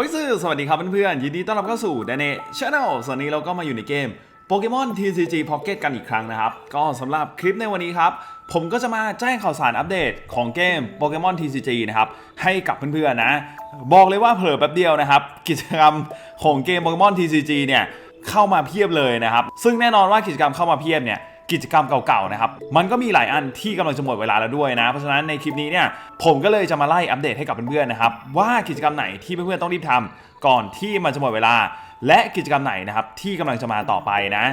อ้ยซื่อสวัสดีครับเพื่อนๆ ยินดีต้อนรับเข้าสู่ d a n e Channel ส่วนนี้เราก็มาอยู่ในเกมโปเกมอน TCG Pocket กันอีกครั้งนะครับ ก็สำหรับคลิปในวันนี้ครับ ผมก็จะมาแจ้งข่าวสารอัปเดตของเกมโปเกมอน TCG นะครับ ให้กับเพื่อนๆนะ บอกเลยว่าเผลอแป๊บเดียวนะครับ กิจกรรมของเกมโปเกมอน TCG เนี่ย เข้ามาเพียบเลยนะครับ ซึ่งแน่นอนว่ากิจกรรมเข้ามาเพียบเนี่ย กิจกรรมเก่าๆนะครับ มันก็มีหลายอันที่กำลังจะหมดเวลาแล้วด้วยนะ เพราะฉะนั้นในคลิปนี้เนี่ยผมก็เลยจะมาไล่อัปเดตให้กับเพื่อนๆนะครับว่ากิจกรรมไหนที่เพื่อนๆต้องรีบทำก่อนที่มันจะหมดเวลา และกิจกรรมไหนนะครับที่กำลังจะมาต่อไปนะ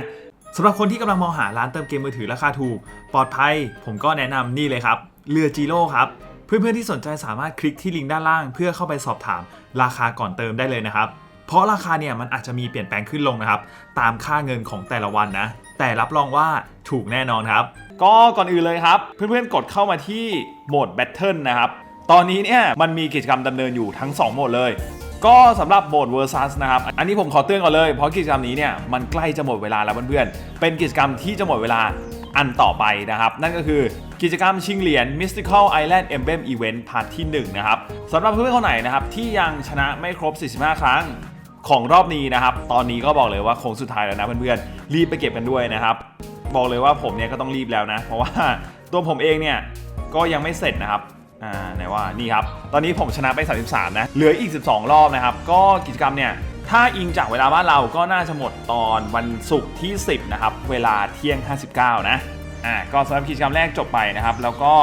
สำหรับคนที่กำลังมองหาร้านเติมเกมมือถือราคาถูก ปลอดภัย ผมก็แนะนำนี่เลยครับเรือจีโร่ครับเพื่อนๆที่สนใจสามารถคลิกที่ลิงก์ด้านล่าง เพื่อเข้าไปสอบถามราคาก่อนเติมได้เลยนะครับ เพราะราคาเนี่ยมันอาจจะมีเปลี่ยนแปลงขึ้นลงนะครับ ตามค่าเงินของแต่ละวันนะ แต่รับรองว่าถูกแน่นอนครับ ก็ก่อนอื่นเลยครับ เพื่อนๆกดเข้ามาที่โหมดแบทเทิลนะครับ ตอนนี้เนี่ยมันมีกิจกรรมดำเนินอยู่ทั้ง 2 โหมดเลยก็สำหรับโหมด versus นะครับ อันนี้ผมขอเตือนก่อนเลย เพราะกิจกรรมนี้เนี่ยมันใกล้จะหมดเวลาแล้วเพื่อนๆ เป็นกิจกรรมที่จะหมดเวลาอันต่อไปนะครับ นั่นก็คือกิจกรรมชิงเหรียญ Mystical Island Emblem Event พาร์ทที่ 1 นะครับสำหรับเพื่อนๆคนไหนนะครับ ที่ยังชนะไม่ครบ 45 ครั้ง ของรอบนี้นะครับ ตอนนี้ก็บอกเลยว่าโค้งสุดท้ายแล้วนะเพื่อนๆ รีบไปเก็บกันด้วยนะครับ บอกเลยว่าผมเนี่ยก็ต้องรีบแล้วนะ เพราะว่าตัวผมเองเนี่ยก็ยังไม่เสร็จนะครับอ่าไหนว่านี่ครับ ตอนนี้ผมชนะไป 33 นะ เหลืออีก 12 รอบนะครับ ก็กิจกรรมเนี่ยถ้าอิงจากเวลาบ้านเราก็น่าจะหมดตอนวันศุกร์ที่ 10 นะครับ เวลาเที่ยง 59 นะอ่าก็สำหรับกิจกรรมแรกจบไปนะครับ แล้วก็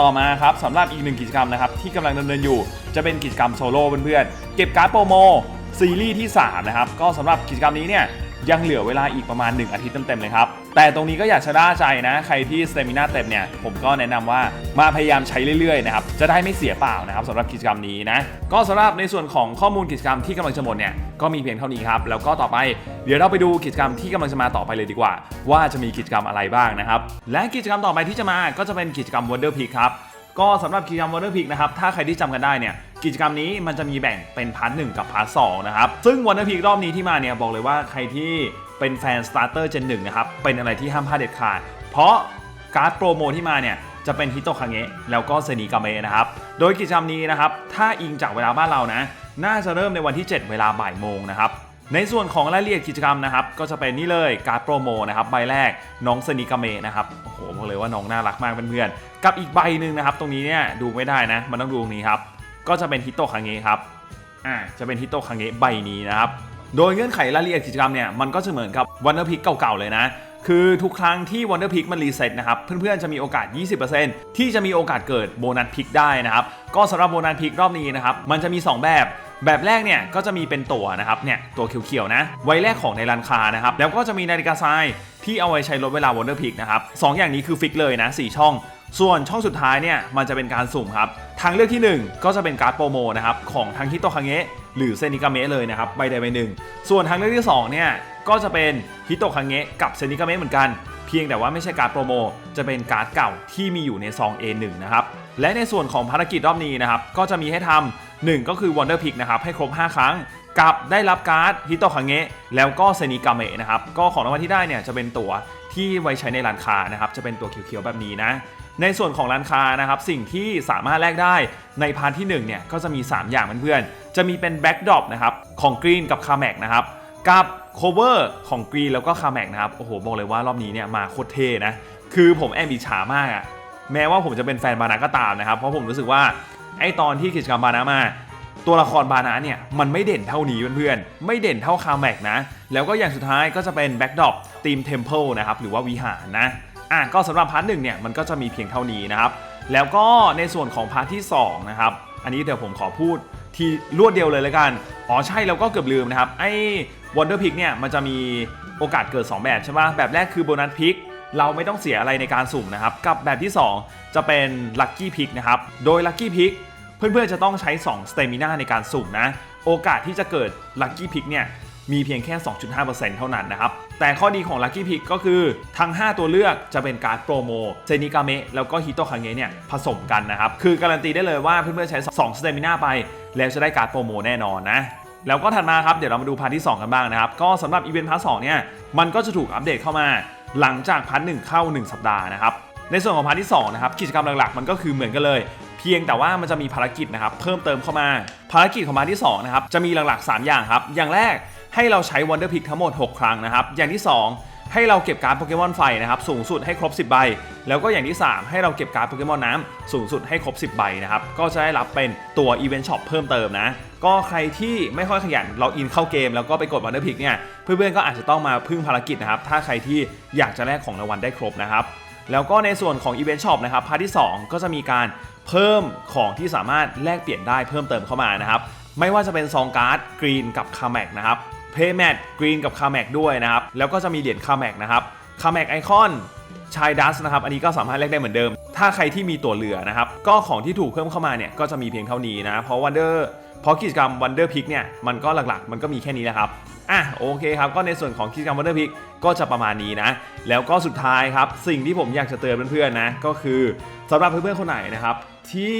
ต่อมาครับสำหรับอีกหนึ่งกิจกรรมนะครับที่กำลังดำเนินอยู่ จะเป็นกิจกรรมโซโล่เพื่อนๆเก็บการ์ดโปรโม ซีรีส์ที่ 3 นะครับ ก็สำหรับกิจกรรมนี้เนี่ยยังเหลือเวลาอีกประมาณ 1 อาทิตย์เต็มๆเลยครับ แต่ตรงนี้ก็อยากชะล่าใจนะ ใครที่สเตมินาเต็มเนี่ย ผมก็แนะนำว่ามาพยายามใช้เรื่อยๆนะครับ จะได้ไม่เสียเปล่านะครับสำหรับกิจกรรมนี้นะ ก็สำหรับในส่วนของข้อมูลกิจกรรมที่กำลังจะหมดเนี่ย ก็มีเพียงเท่านี้ครับ แล้วก็ต่อไปเดี๋ยวเราไปดูกิจกรรมที่กำลังจะมาต่อไปเลยดีกว่า ว่าจะมีกิจกรรมอะไรบ้างนะครับ และกิจกรรมต่อไปที่จะมาก็จะเป็นกิจกรรม Wonder Peak ครับ ก็สำหรับกิจกรรม Wonder Peak นะครับ ถ้าใครที่จำกันได้เนี่ย กิจกรรมนี้มันจะมีแบ่งเป็นพาร์ทหนึ่งกับพาร์ทสองนะครับ ซึ่ง Wonder Peak รอบนี้ที่มาเนี่ยบอกเลยว่าใครที่เป็นแฟน Starter Gen 1นะครับ เป็นอะไรที่ห้ามพลาดเด็ดขาด เพราะการ์ดโปรโมที่มาเนี่ยจะเป็นฮิโตคังเงะแล้วก็เซนิกาเมะนะครับ โดยกิจกรรมนี้นะครับ ถ้าอิงจากเวลาบ้านเรานะ น่าจะเริ่มในวันที่ 7 เวลาบ่ายโมงนะครับ ในส่วนของรายละเอียดกิจกรรมนะครับ ก็จะเป็นนี่เลยการ์ดโปรโมนะครับใบแรกน้องเซนิกาเมะนะครับ โอ้โหบอกเลยว่าน้องน่ารักมากเพื่อนๆ กับอีกใบหนึ่งนะครับ ตรงนี้เนี่ยดูไม่ได้นะ มันต้องดูตรงนี้ครับ ก็จะเป็นฮิโตคังเงะครับอ่าจะเป็นฮิโตคังเงะใบนี้นะครับโดยเงื่อนไขรายละเอียดกิจกรรมเนี่ยมันก็จะเหมือนกับวันเดอร์พิกเก่าๆเลยนะ คือทุกครั้งที่ Wonder Pick มันรีเซ็ตนะครับ เพื่อนๆจะมีโอกาส 20%ที่จะมีโอกาสเกิดโบนัสพิกได้นะครับ ก็สำหรับโบนัสพิกรอบนี้นะครับ มันจะมี 2 แบบ แบบแรกเนี่ยก็จะมีเป็นตัวนะครับเนี่ยตัวเขียวๆนะไว้แรกของในร้านค้านะครับแล้วก็จะมีนาฬิกาทรายที่เอาไว้ใช้ลดเวลา Wonder Pick นะครับสองอย่างนี้คือฟิกเลยนะ4ช่อง ส่วนช่องสุดท้ายเนี่ยมันจะเป็นการสุ่มครับทางเลือกที่ 1 ก็จะเป็นการ์ดโปรโมนะครับของทางฮิโตคังเงะหรือเซนิกาเมะเลยนะครับใบใดใบหนึ่ง ส่วนทางเลือกที่2เนี่ยก็จะเป็นฮิโตคังเงะกับเซนิกาเมะเหมือนกัน เพียงแต่ว่าไม่ใช่การ์ดโปรโม จะเป็นการ์ดเก่าที่มีอยู่ในซอง A1 นะครับและในส่วนของภารกิจรอบนี้นะครับก็จะมีให้ท หนึ่งก็คือ Wonder Pick นะครับให้ครบ 5 ครั้ง กับได้รับการ์ดฮิโตคังเงะแล้วก็เซนิกาเมะนะครับก็ของรางวัลที่ได้เนี่ยจะเป็นตั๋วที่ไว้ใช้ในร้านค้านะครับจะเป็นตัวเขียวๆแบบนี้นะในส่วนของร้านค้านะครับสิ่งที่สามารถแลกได้ในพาร์ทที่1เนี่ยก็จะมี 3 อย่างเพื่อนๆจะมีเป็นแบ็กดรอปนะครับของกรีนกับคาแมกนะครับกับโคเวอร์ของกรีนแล้วก็คาแมกนะครับโอ้โหบอกเลยว่ารอบนี้เนี่ยมาโคตรเท่นะคือผมแอบอิจฉามากอะแม้ว่าผมจะเป็นแฟนบานาก็ตามนะครับเพราะผมรู้สึกว่า ไอตอนที่กิจกรรมบานามา ตัวละครบานาเนี่ยมันไม่เด่นเท่านี้เพื่อนๆ ไม่เด่นเท่าคาแมกนะ แล้วก็อย่างสุดท้ายก็จะเป็นแบ็กดอปทีมเทมเพลนะครับหรือว่าวิหารนะอะก็สำหรับพาร์ทหนึ่งเนี่ยมันก็จะมีเพียงเท่านี้นะครับแล้วก็ในส่วนของพาร์ทที่2นะครับอันนี้เดี๋ยวผมขอพูดทีรวดเดียวเลยแล้วกัน อ๋อใช่แล้วก็เกือบลืมนะครับไอ้ Wonder Pick เนี่ยมันจะมีโอกาสเกิด 2 แบบใช่ปะแบบแรกคือโบนัสพิก เราไม่ต้องเสียอะไรในการสุ่มนะครับ กับแบบที่ 2 จะเป็น Lucky Pick นะครับ โดย Lucky Pick เพื่อนๆจะต้องใช้2 Stamina ในการสุ่มนะ โอกาสที่จะเกิด Lucky Pick เนี่ยมีเพียงแค่ 2.5%เท่านั้นนะครับ แต่ข้อดีของ Lucky Pick ก็คือทั้ง 5 ตัวเลือกจะเป็นการโปรโมเซนิกาเมะแล้วก็ฮิโตคังเงะเนี่ยผสมกันนะครับ คือการันตีได้เลยว่าเพื่อนๆใช้2 Stamina ไป แล้วจะได้การโปรโมแน่นอนนะ แล้วก็ถัดมาครับ เดี๋ยวเรามาดูพาร์ทที่ 2 กันบ้างนะครับ ก็สำหรับอีเวนต์พาร์ทสเนี่ยมันก็จะถูกอัปเดตเข้ามา หลังจากพาร์ทหนึ่งเข้า 1 สัปดาห์นะครับ ในส่วนของพาร์ทที่2นะครับกิจกรรมหลักๆ มันก็คือเหมือนกันเลย เพียงแต่ว่ามันจะมีภารกิจนะครับเพิ่มเติมเข้ามา ภารกิจของมาที่สองนะครับจะมีหลักๆ 3 อย่างครับ อย่างแรกให้เราใช้วันเดอร์พิกทั้งหมด 6 ครั้งนะครับ อย่างที่ 2 ให้เราเก็บการ์ดโปเกมอนไฟนะครับสูงสุดให้ครบ 10 ใบ แล้วก็อย่างที่ 3 ให้เราเก็บการ์ดโปเกมอนน้ำสูงสุดให้ครบ 10 ใบนะครับ ก็จะได้รับเป็นตัว Event Shop เพิ่มเติมนะ ก็ใครที่ไม่ค่อยขยันล็อกอินเข้าเกมแล้วก็ไปกด Wonder Pick เนี่ยเพื่อนๆก็อาจจะต้องมาพึ่งภารกิจนะครับถ้าใครที่อยากจะแลกของรางวัลได้ครบนะครับแล้วก็ในส่วนของ Event Shop นะครับพาร์ทที่ 2 ก็จะมีการเพิ่มของที่สามารถแลกเปลี่ยนได้เพิ่มเติมเข้ามานะครับไม่ว่าจะเป็นซองการ์ดกรีนกับคาแมกนะครับ เพย์แมทกรีนกับคาแมกด้วยนะครับ แล้วก็จะมีเหรียญคาแมกนะครับคาแมกไอคอนชายดัสนะครับ อันนี้ก็สามารถแลกได้เหมือนเดิม ถ้าใครที่มีตัวเหลือนะครับ ก็ของที่ถูกเพิ่มเข้ามาเนี่ย ก็จะมีเพียงเท่านี้นะ เพราะวันเดอร์เพราะกิจกรรม Wonder Pick เนี่ย มันก็หลักๆ มันก็มีแค่นี้แหละครับ อะโอเคครับ ก็ในส่วนของกิจกรรม Wonder Pick ก็จะประมาณนี้นะ แล้วก็สุดท้ายครับ สิ่งที่ผมอยากจะเตือนเพื่อนๆนะ ก็คือสำหรับเพื่อนๆคนไหนนะครับที่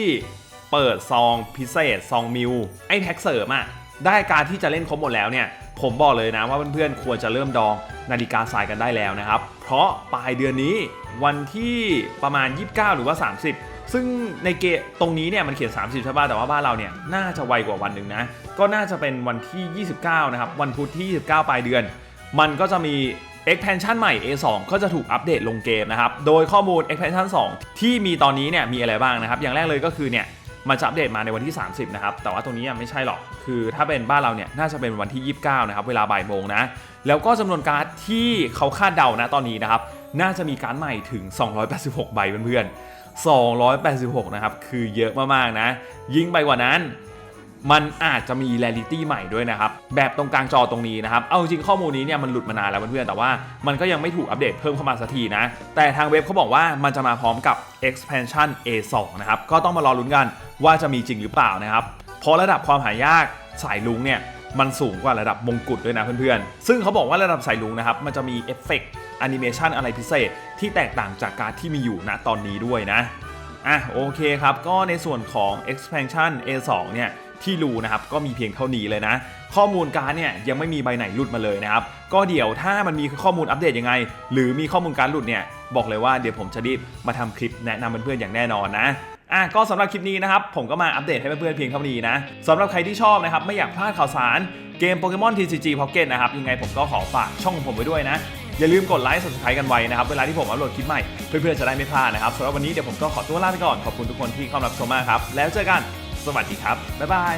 เปิดซองพิเศษซองมิวไอ้แพ็กเสริมอะ ได้การที่จะเล่นครบหมดแล้วเนี่ยผมบอกเลยนะว่าเพื่อนๆควรจะเริ่มดองนาฬิกาสายกันได้แล้วนะครับ เพราะปลายเดือนนี้วันที่ประมาณ 29 หรือว่า 30 ซึ่งในเกตรงนี้เนี่ยมันเขียน 30ใช่ป่ะแต่ว่าบ้านเราเนี่ยน่าจะไวกว่าวันหนึ่งนะ ก็น่าจะเป็นวันที่ 29 นะครับ วันพุธที่ 29 ปลายเดือน มันก็จะมี expansion ใหม่ A2 ก็จะถูกอัปเดตลงเกมนะครับ โดยข้อมูล expansion 2 ที่มีตอนนี้เนี่ยมีอะไรบ้างนะครับ อย่างแรกเลยก็คือเนี่ย มันจะอัปเดตมาในวันที่ 30 นะครับ แต่ว่าตรงนี้ยังไม่ใช่หรอก คือถ้าเป็นบ้านเราเนี่ยน่าจะเป็นวันที่ 29 นะครับ เวลาบ่ายโมงนะ แล้วก็จำนวนการ์ดที่เขาคาดเดานะตอนนี้นะครับ น่าจะมีการ์ดใหม่ถึง 286 ใบเพื่อนๆ 286 นะครับ คือเยอะมากๆนะ ยิ่งไปกว่านั้น มันอาจจะมีเรลิตี้ใหม่ด้วยนะครับ แบบตรงกลางจอตรงนี้นะครับ เอาจริงข้อมูลนี้เนี่ยมันหลุดมานานแล้วเพื่อนๆ แต่ว่ามันก็ยังไม่ถูกอัปเดตเพิ่มเข้ามาสักทีนะ แต่ทางเว็บเขาบอกว่ามันจะมาพร้อมกับ expansion A2 นะครับ ก็ต้องมารอลุ้นกันว่าจะมีจริงหรือเปล่านะครับ เพราะระดับความหายากสายลุงเนี่ยมันสูงกว่าระดับมงกุฎด้วยนะเพื่อนๆ ซึ่งเขาบอกว่าระดับสายลุงนะครับ มันจะมีเอฟเฟกต์แอนิเมชันอะไรพิเศษ ที่แตกต่างจากการที่มีอยู่ณตอนนี้ด้วยนะ อะโอเคครับ ก็ในส่วนของ expansion A2 เนี่ย ที่รู้นะครับก็มีเพียงเท่านี้เลยนะ ข้อมูลการเนี่ยยังไม่มีใบไหนหลุดมาเลยนะครับก็เดี๋ยวถ้ามันมีข้อมูลอัปเดตยังไง หรือมีข้อมูลการหลุดเนี่ยบอกเลยว่าเดี๋ยวผมจะรีบมาทำคลิปแนะนำเพื่อนๆอย่างแน่นอนนะอะก็สำหรับคลิปนี้นะครับผมก็มาอัปเดตให้เพื่อนๆเพียงเท่านี้นะสำหรับใครที่ชอบนะครับไม่อยากพลาดข่าวสารเกมโปเกมอน TCG Pocket นะครับยังไงผมก็ขอฝากช่องของผมไว้ด้วยนะ อย่าลืมกดไลค์ subscribe กันไว้นะครับ เวลาที่ผมอัปโหลดคลิปใหม่ เพื่อนๆจะได้ไม่พลาดนะครับสำหรับวันนี้เดี๋ยวผมก็ขอตัวลาไปก่อน ขอบคุณทุกคนที่เข้ามารับชมมากครับ แล้วเจอกัน สวัสดีครับ บ๊ายบาย